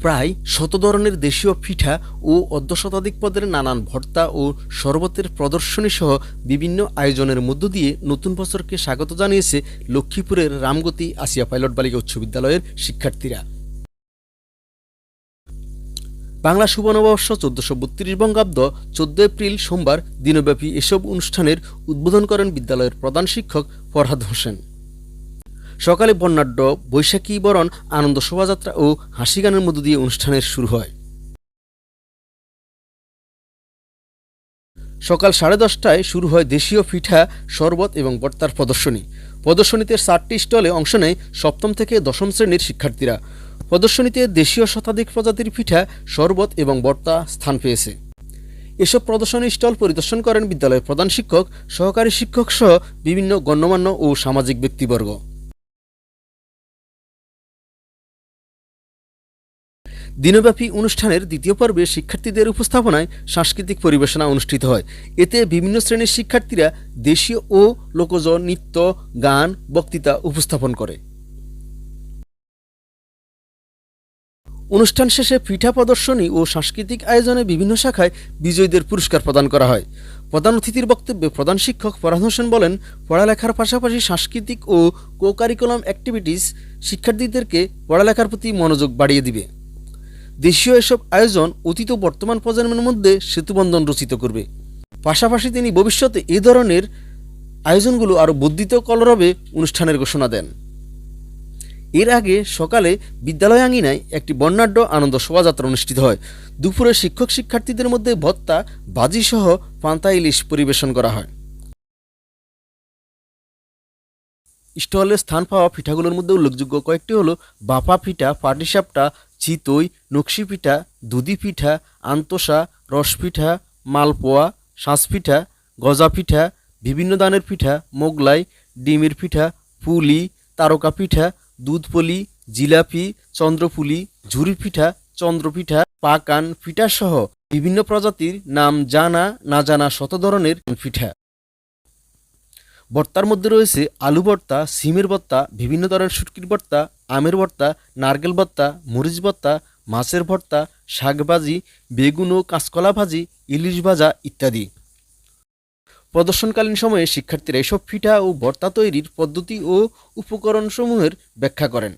প্রায় শত ধরনের দেশীয় পিঠা ও অর্ধ শতাধিক পদের নানান ভর্তা ও শরবতের প্রদর্শনী সহ বিভিন্ন আয়োজনের মধ্য দিয়ে নতুন বছরকে স্বাগত জানিয়েছে লক্ষ্মীপুরের রামগতি আসিয়া পাইলট বালিকা উচ্চ বিদ্যালয়ের শিক্ষার্থীরা। বাংলা সুবর্ণবর্ষ চোদ্দশো বত্রিশ বঙ্গাব্দ চোদ্দ এপ্রিল সোমবার দিনব্যাপী এসব অনুষ্ঠানের উদ্বোধন করেন বিদ্যালয়ের প্রধান শিক্ষক ফরহাদ হোসেন। সকালে বর্ণাঢ্য বৈশাখী বরণ, আনন্দ শোভাযাত্রা ও হাসি গানের মধ্য দিয়ে অনুষ্ঠানের শুরু হয়। সকাল সাড়ে দশটায় শুরু হয় দেশীয় পিঠা, শরবত এবং বর্তার প্রদর্শনী। প্রদর্শনীতে চারটি স্টলে অংশ নেয় সপ্তম থেকে দশম শ্রেণির শিক্ষার্থীরা। প্রদর্শনীতে দেশীয় শতাধিক প্রজাতির পিঠা, শরবত এবং বর্তা স্থান পেয়েছে। এসব প্রদর্শনী স্টল পরিদর্শন করেন বিদ্যালয়ের প্রধান শিক্ষক, সহকারী শিক্ষক সহ বিভিন্ন গণ্যমান্য ও সামাজিক ব্যক্তিবর্গ। দিনব্যাপী অনুষ্ঠানের দ্বিতীয় পর্বে শিক্ষার্থীদের উপস্থাপনায় সাংস্কৃতিক পরিবেশনা অনুষ্ঠিত হয়। এতে বিভিন্ন শ্রেণির শিক্ষার্থীরা দেশীয় ও লোকজ নৃত্য, গান, বক্তৃতা উপস্থাপন করে। অনুষ্ঠান শেষে পিঠা প্রদর্শনী ও সাংস্কৃতিক আয়োজনে বিভিন্ন শাখায় বিজয়ীদের পুরস্কার প্রদান করা হয়। প্রধান অতিথির বক্তব্যে প্রধান শিক্ষক ফরহাদ হোসেন বলেন, পড়ালেখার পাশাপাশি সাংস্কৃতিক ও কো কারিকুলাম অ্যাক্টিভিটিস শিক্ষার্থীদেরকে পড়ালেখার প্রতি মনোযোগ বাড়িয়ে দিবে। দেশীয় এসব আয়োজন অতীত বর্তমান প্রজন্মের মধ্যে সেতুবন্ধন রচিত করবে। পাশাপাশি তিনি ভবিষ্যতে এ ধরনের আয়োজনগুলো আরও বর্ধিত কলরবে অনুষ্ঠানের ঘোষণা দেন। এর আগে সকালে বিদ্যালয় আঙিনায় একটি বর্ণাঢ্য আনন্দ শোভাযাত্রা অনুষ্ঠিত হয়। দুপুরে শিক্ষক শিক্ষার্থীদের মধ্যে ভত্তা, বাজিসহ পান্তা ইলিশ পরিবেশন করা হয়। স্টলে স্থান পাওয়া পিঠাগুলোর মধ্যে উল্লেখযোগ্য কয়েকটি হলো বাপা পিঠা পাটিসাপটা চিতই, নকশি পিঠা, দুধি পিঠা আন্তসা রস পিঠা, মালপোয়া শাঁস পিঠা, গজা পিঠা, বিভিন্ন দানের পিঠা, মোগলাই, ডিমের পিঠা, পুলি, তারকা পিঠা, দুধপলি, জিলাপি, চন্দ্রপুলি, ঝুরি পিঠা, চন্দ্রপিঠা, পাকান পিঠাসহ বিভিন্ন প্রজাতির নাম জানা, না জানা শত ধরনের পিঠা। ভর্তার মধ্যে রয়েছে আলু ভর্তা, সিমের ভর্তা, বিভিন্ন ধরনের শুটকির ভর্তা, আমের ভর্তা, নারকেল ভর্তা, মরিচ ভর্তা, মাছের ভর্তা, শাক ভাজি, বেগুন ও কাঁচকলা ভাজি, ইলিশ ভাজা ইত্যাদি। প্রদর্শনকালীন সময়ে শিক্ষার্থীরা এসব পিঠা ও ভর্তা তৈরির পদ্ধতি ও উপকরণসমূহের ব্যাখ্যা করেন।